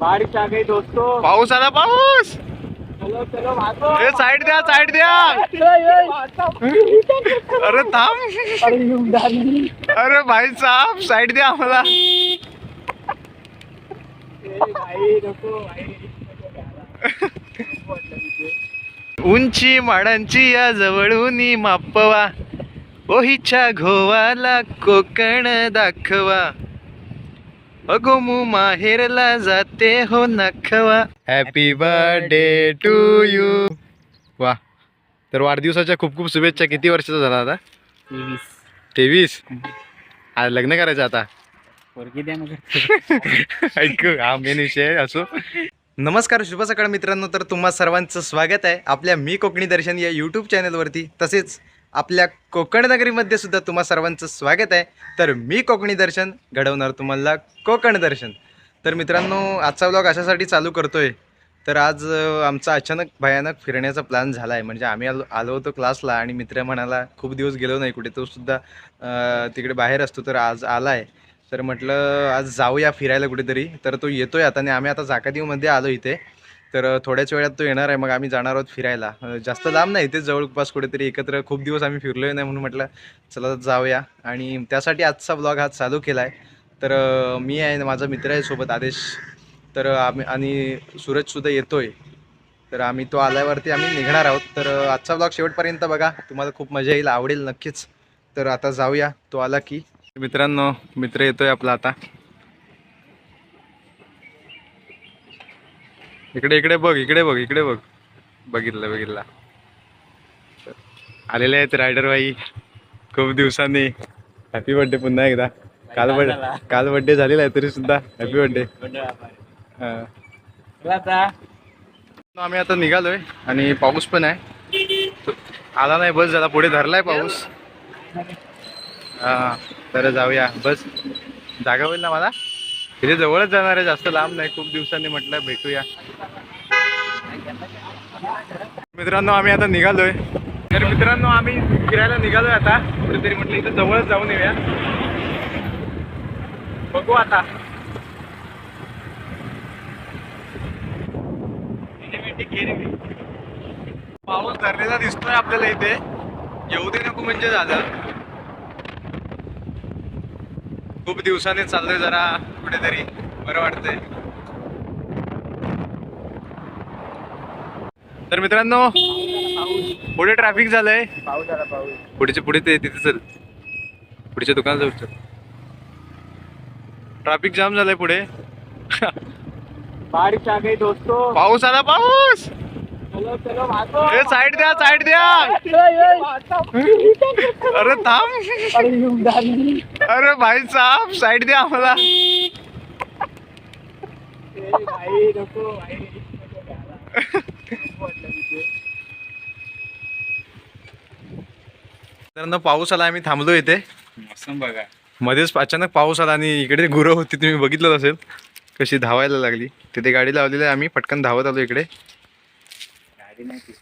बारिश आ गई दोस्तों। पाऊस आला पाऊस! चलो चलो भागो ए साईड द्या साईड द्या। अरे थांब। अरे भाई साहब साईड द्या आम्हाला. उंची माडांची या जवळून मापवा. ओहीच्या घोवाला कोकण दाखवा. अगोमू माहेरला जाते हो नखवा. हॅपी बर्थडे टू यू वा. तर वाढदिवसाच्या खूप खूप शुभेच्छा. किती वर्षाचा झाला आता? तेवीस. तेवीस? आज लग्न करायचं आता. पोरगी द्या मग ऐक हा मेन विषय असो. नमस्कार शुभ सकाळ मित्रांनो. तर तुम्हा सर्वांचं स्वागत आहे आपल्या मी कोकणी दर्शन या यूट्यूब चॅनलवरती तसेच आपल्या कोकण नगरीमध्ये सुद्धा तुम्हा सर्वांचं स्वागत आहे. तर मी कोकणी दर्शन घडवणार तुम्हाला कोकण दर्शन. तर मित्रांनो आजचा व्लॉग अशासाठी चालू करतोय. तर आज आमचा अचानक भयानक फिरण्याचा प्लॅन झाला आहे म्हणजे आम्ही आलो आलो होतो क्लासला आणि मित्र म्हणाला खूप दिवस गेलो नाही कुठे. तो सुद्धा तिकडे बाहेर असतो तर आज आला आहे तर म्हटलं आज जाऊया फिरायला कुठेतरी. तर तो येतोय आता आणि आम्ही आता जाकादीवमध्ये आलो इथे. तर थोड्याच वेळात तो येणार आहे. मग आम्ही जाणार आहोत फिरायला. जास्त लांब नाही इथेच जवळपास कुठेतरी एकत्र खूप दिवस आम्ही फिरलोय नाही म्हणून म्हटलं चला जाऊया. आणि त्यासाठी आजचा ब्लॉग हा चालू केला आहे तर मी आहे माझा मित्र आहे सोबत आदेश. तर आम्ही आणि सूरजसुद्धा येतोय. तर आम्ही तो आल्यावरती आम्ही निघणार आहोत. तर आजचा ब्लॉग शेवटपर्यंत बघा. तुम्हाला खूप मजा येईल आवडेल नक्कीच. तर आता जाऊया. तो आला की. मित्रांनो मित्र येतोय आपला आता. इकडे इकडे बघ इकडे बघ इकडे बघ. बघितलं बघितलं. आलेले आहेत रायडर बाई खूप दिवसांनी. हॅपी बर्थडे पुन्हा एकदा. काल बर्थडे. काल बर्थडे झालेला आहे तरी सुद्धा. Happy birthday. आम्ही आता निघालोय आणि पाऊस पण आहे. आला नाही बस झाला पुढे धरलाय पाऊस. हा तर जाऊया. बस. जागा होईल ना मला? इथे जवळच जाणार आहे जास्त लांब नाही. खूप दिवसांनी म्हटलं भेटूया. मित्रांनो आम्ही आता निघालोय. तर मित्रांनो आम्ही फिरायला निघालोय आता. कुठेतरी म्हटलं इथं जवळच जाऊन येऊया. बघू आता. पाऊस धरलेला दिसतोय आपल्याला इथे. येऊ दे नको म्हणजे झालं खूप दिवसांनी चाललोय जरा कुठेतरी. बरं वाटतंय. तर मित्रांनो पुढे ट्रॅफिक झालंय. पाऊस आला पाऊस पुढचे पुढे ते तिथे चल. पुढच्या दुकानात जाऊ चल. ट्रॅफिक जाम झालंय पुढे. गई दोस्तों. पाऊस आला पाऊस! ए साईड द्या साईड द्या. अरे थांब. अरे भाई साहब साईड द्या आम्हाला. पाऊस आला आम्ही थांबलो इथे. बघा. मध्येच अचानक पाऊस आला आणि इकडे गुरं होती तुम्ही बघितलं असेल. कशी धावायला लागली. तिथे गाडी लावलेली आम्ही पटकन धावत आलो इकडे. गाडी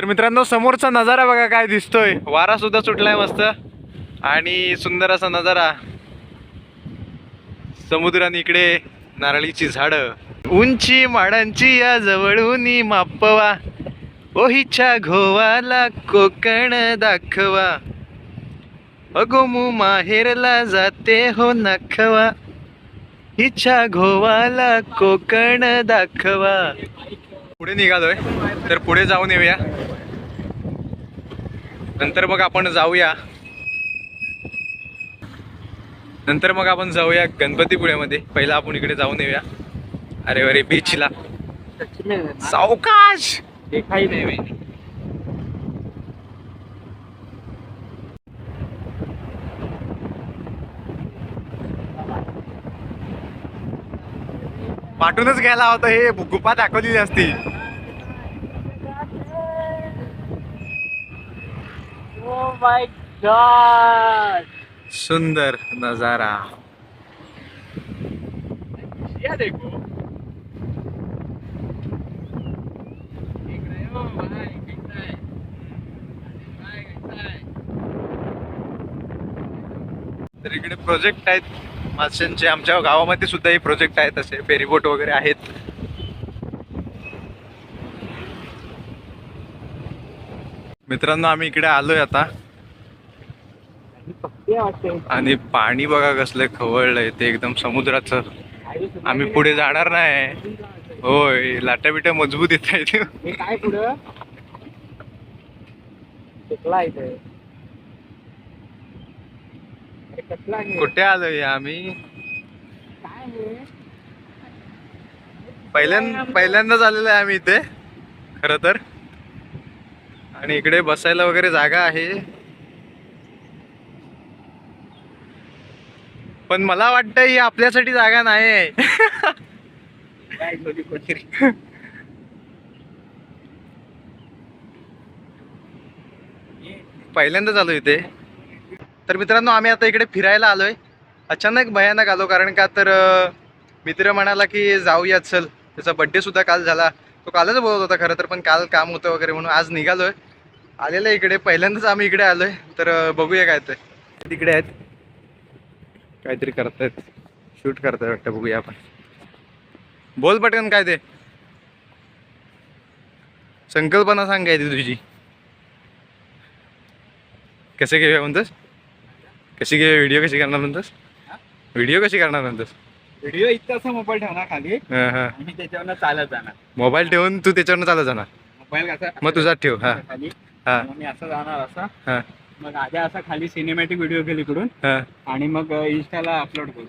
तर मित्रांनो समोरचा नजारा बघा काय दिसतोय. वारा सुद्धा सुटलाय मस्त. आणि सुंदर असा नजारा. समुद्रान इकडे नारळीची झाडं. उंची माडांची या जवळून मापवा. ओहीच्या घोवाला कोकण दाखवा. अगो मू माहेरला जाते हो नखवा. हिच्या घोवाला कोकण दाखवा. पुढे निघालोय. तर पुढे जाऊन येऊया. नंतर मग आपण जाऊया. नंतर मग आपण जाऊया गणपतीपुळ्यामध्ये. पहिला आपण इकडे जाऊन येऊया. अरे अरे बीचला सावकाश! नाही पाठूनच घ्यायला होता हे गुफा दाखवलेली असती. माय गॉड सुंदर नजारा. ये देखो. तर इकडे प्रोजेक्ट आहेत. माशांचे आमच्या गावामध्ये सुद्धा हे प्रोजेक्ट आहेत. असे फेरीबोट वगैरे आहेत. मित्रांनो आम्ही इकडे आलोय आता. आणि पाणी बघा कसलं खवळलंय ते एकदम समुद्राचं. आम्ही पुढे जाणार नाही. होय लाटा बिटा मजबूत येत हे काय पुढं? आहे? कुठे आलोय आम्ही? पहिल्यांदा पहिल्यांदाच आलेलो आहे आम्ही इथे. खर तर. आणि इकडे बसायला वगैरे जागा आहे. पण मला वाटतं ही आपल्यासाठी जागा नाही आहे पहिल्यांदा चालू पहिल्यांदाच आलो इथे. तर मित्रांनो आम्ही आता इकडे फिरायला आलोय. अचानक भयानक आलो कारण का तर मित्र म्हणाला की जाऊया चल. त्याचा बड्डे सुद्धा काल झाला. तो कालच बोलत होता खरं तर पण काल काम होतं वगैरे म्हणून आज निघालोय. आलेलं आहे इकडे. पहिल्यांदाच आम्ही इकडे आलोय. तर बघूया काय ते तिकडे आहेत. काहीतरी करतायत. शूट करतायत वाटतं बघूया आपण. बोल पटकन काय ते. संकल्पना सांग काय ती तुझी. कसे घेऊया म्हणतोस? कशी घेऊया? व्हिडिओ कशी करणार म्हणतोस? व्हिडिओ कशी करणार म्हणतोस? व्हिडिओ इतका असा मोबाईल ठेवणार खाली. हा हा. आणि त्याच्यावर चालत जाणार. मोबाईल ठेवून तू त्याच्यावरनं चालत जाणार. मोबाईल कसा मग तुझा ठेव हा. हा. मी असं जाणार असा. हा. मग आधी असा खाली सिनेमॅटिक व्हिडिओ केली इकडून. हा. आणि मग इन्स्टाला अपलोड करू.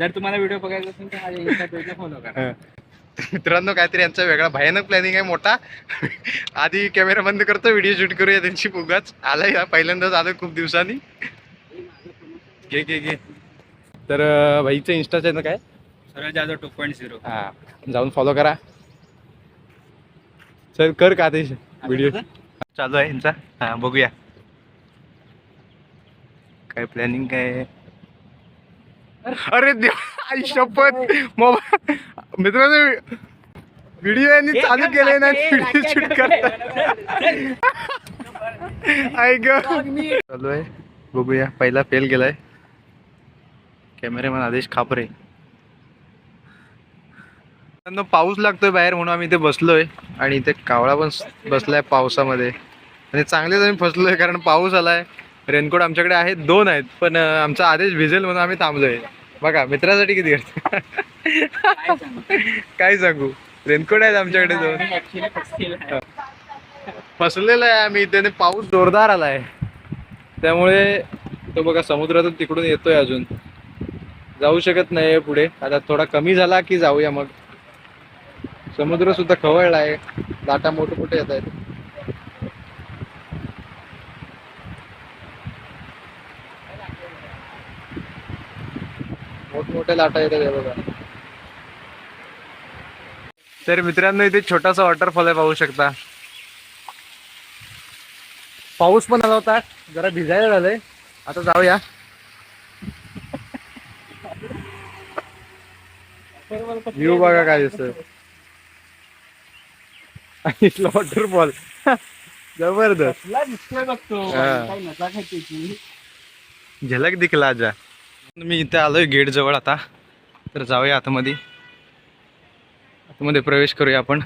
जर तुम्हाला व्हिडिओ बघायचा असेल तर पेजला फॉलो करा. हा. मित्रांनो काहीतरी यांचा वेगळा भयानक प्लॅनिंग आहे मोठा. आधी कॅमेरा बंद करतो व्हिडिओ शूट करूया त्यांची उगाच आलाय हा पहिल्यांदाच आलो खूप दिवसांनी. घे घे घे. तर भाईचं इन्स्टा चॅनल काय? सरळ जाधव टू पॉईंट झिरो हा. जाऊन फॉलो करा. चल कर का ते व्हिडिओ चालू आहे यांचा. हा बघूया. काय प्लॅनिंग काय आहे? अरे देव आई शपथ. मोबाईल मित्रांनो व्हिडिओ यांनी चालू केले ना व्हिडिओ शूट करतात ऐक चालू आहे. बघूया पहिला फेल गेलाय. कॅमेरामॅन आदेश खापरे. पाऊस लागतोय बाहेर म्हणून आम्ही इथे बसलोय. आणि इथे कावळा पण बसलाय पावसामध्ये. आणि चांगलेच आम्ही फसलोय कारण पाऊस आलाय. रेनकोट आमच्याकडे आहेत दोन आहेत पण आमचा आदेश भिजेल म्हणून आम्ही थांबलोय. बघा मित्रासाठी किती खर्च काय सांगू? रेनकोट आहेत आमच्याकडे दोन. फसलेलं आहे. आम्ही आणि पाऊस जोरदार आलाय. त्यामुळे तो बघा समुद्रातून तिकडून येतोय अजून. जाऊ शकत नाही पुढे. आता थोडा कमी झाला की जाऊया मग. समुद्र सुद्धा खवळला आहे लाटा मोठे मोठे येत आहेत. मोठमोठ्या लाटा येतात हे बघा. तर मित्रांनो इथे छोटासा वॉटरफॉल आहे पाहू शकता. पाऊस पण आला होता. जरा भिजायला झालंय. आता जाऊया. व्ह्यू बघा काय दिसतोय. वॉटरफॉल जबरदस्त. झलक दिखला आजा. मी इथे आलोय गेट जवळ आता. तर जाऊया आतमध्ये. आतमध्ये प्रवेश करूया आपण.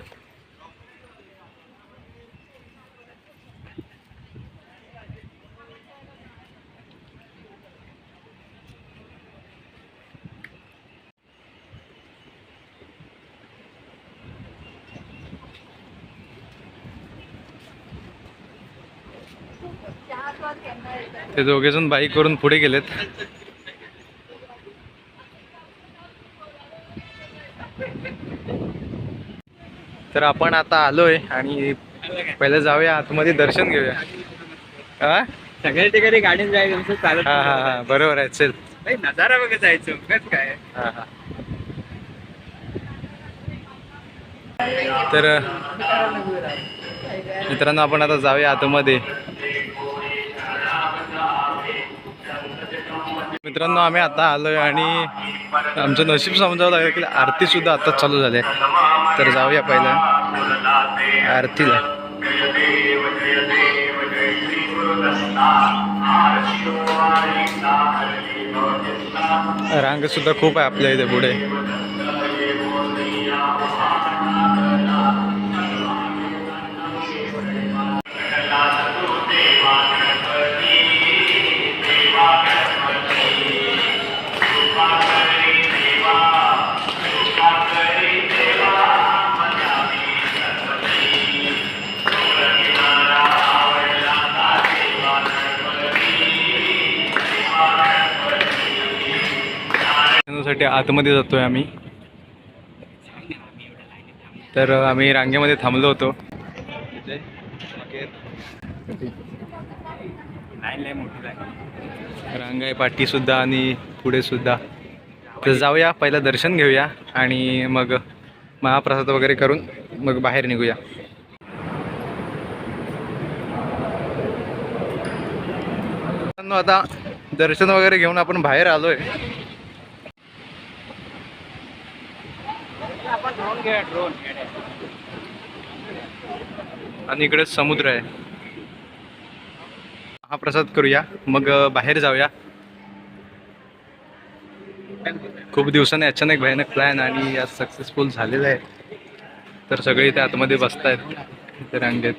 ते दोघे जण बाईक करून पुढे गेलेत. तर आपण आता आलोय आणि पहिलं जाऊया आतमध्ये दर्शन घेऊया. हा सगळ्या ठिकाणी गाडीने जायचं चालत हा हा हा. बरोबर आहे. चल. नाही, नजारा बघत जायचं. उगाच काय? हा हा. तर मित्रांनो आपण आता जाऊया आतमध्ये. मित्रांनो आम्ही आता आलोय आणि आमचं नशीब समजावं लागेल की आरती सुद्धा आता चालू झाली आहे. तर जाऊया पहिलं. आरतीला. रांग सुद्धा खूप आहे आपल्या इथे पुढे. साठी आतमध्ये जातोय आम्ही. तर आम्ही रांगेमध्ये थांबलो होतो. रांग आहे पाठी सुद्धा आणि पुढे सुद्धा. तर जाऊया पहिलं दर्शन घेऊया आणि मग महाप्रसाद वगैरे करून मग बाहेर निघूया. आता दर्शन वगैरे घेऊन आपण बाहेर आलोय. आपण आणि इकडे समुद्र आहे. हा प्रसाद करूया मग बाहेर जाऊया. खूप दिवसांनी अचानक भयानक प्लॅन आणि आज सक्सेसफुल झालेला आहे. तर सगळे इथे आतमध्ये बसतायत इथे रांगेत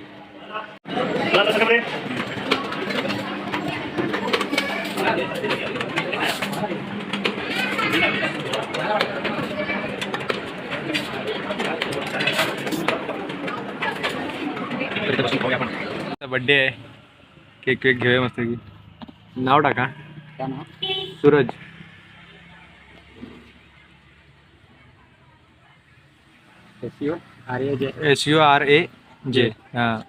तर इथे बसून खाऊया आपण बड्डे आहे. केक वेक घेऊया मस्त की नाव टाका. Suraj. S U R A J हां.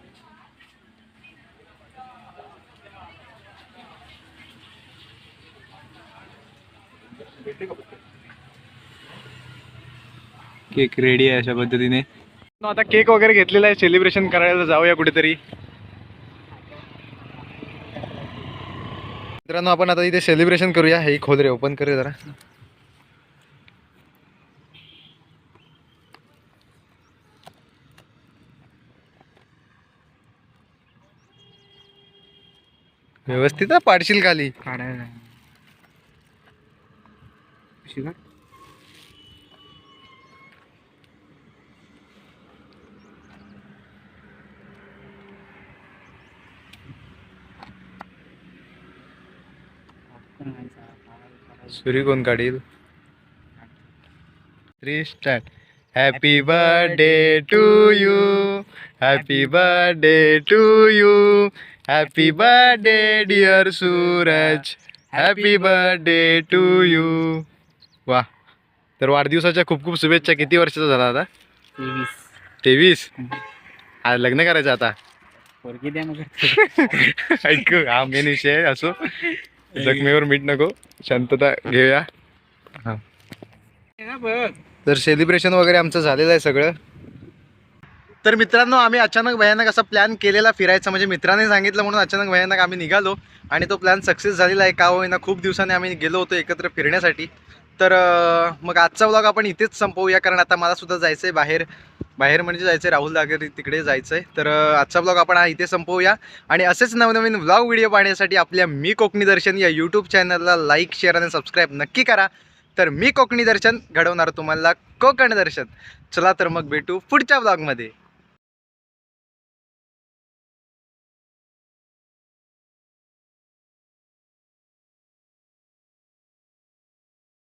केक रेडी आहे अशा पद्धतीने. आता केक वगैरे घेतलेला आहे सेलिब्रेशन करायला जाऊया कुठेतरी. मित्रांनो आपण आता इथे सेलिब्रेशन करूया. हे खोल रे ओपन करूया जरा. व्यवस्थित पाडशील खाली. काढायला सुरी कोण काढील? Three start happy birthday to you happy birthday to you happy birthday dear Suraj happy birthday to you वा तर वाढदिवसाच्या खूप खूप शुभेच्छा. किती वर्षाचा झाला आता? तेवीस. तेवीस? आज लग्न करायचं आता. ऐक हा मेन विषय असो. जखमीवर मीठ नको. शांतता घेऊया. हा. बघ. तर सेलिब्रेशन वगैरे आमचं झालेलं आहे सगळं. तर मित्रांनो आम्ही अचानक भयानक असा प्लॅन केलेला फिरायचा. म्हणजे मित्राने सांगितलं म्हणून अचानक भयानक आम्ही निघालो. आणि तो प्लॅन सक्सेस झालेला आहे. का होईना खूप दिवसांनी आम्ही गेलो होतो एकत्र फिरण्यासाठी. तर मग आजचा व्लॉग आपण इथेच संपवूया. कारण आता मला सुद्धा जायचं आहे बाहेर. बाहेर म्हणजे जायचं आहे राहुल दागरी तिकडे जायचं आहे तर आजचा ब्लॉग आपण हा इथे संपवूया. आणि असेच नवनवीन ब्लॉग व्हिडिओ पाहण्यासाठी आपल्या मी कोकणी दर्शन या यूट्यूब चॅनलला लाईक शेअर आणि सबस्क्राईब नक्की करा. तर मी कोकणी दर्शन घडवणार तुम्हाला कोकण दर्शन. चला तर मग भेटू पुढच्या ब्लॉगमध्ये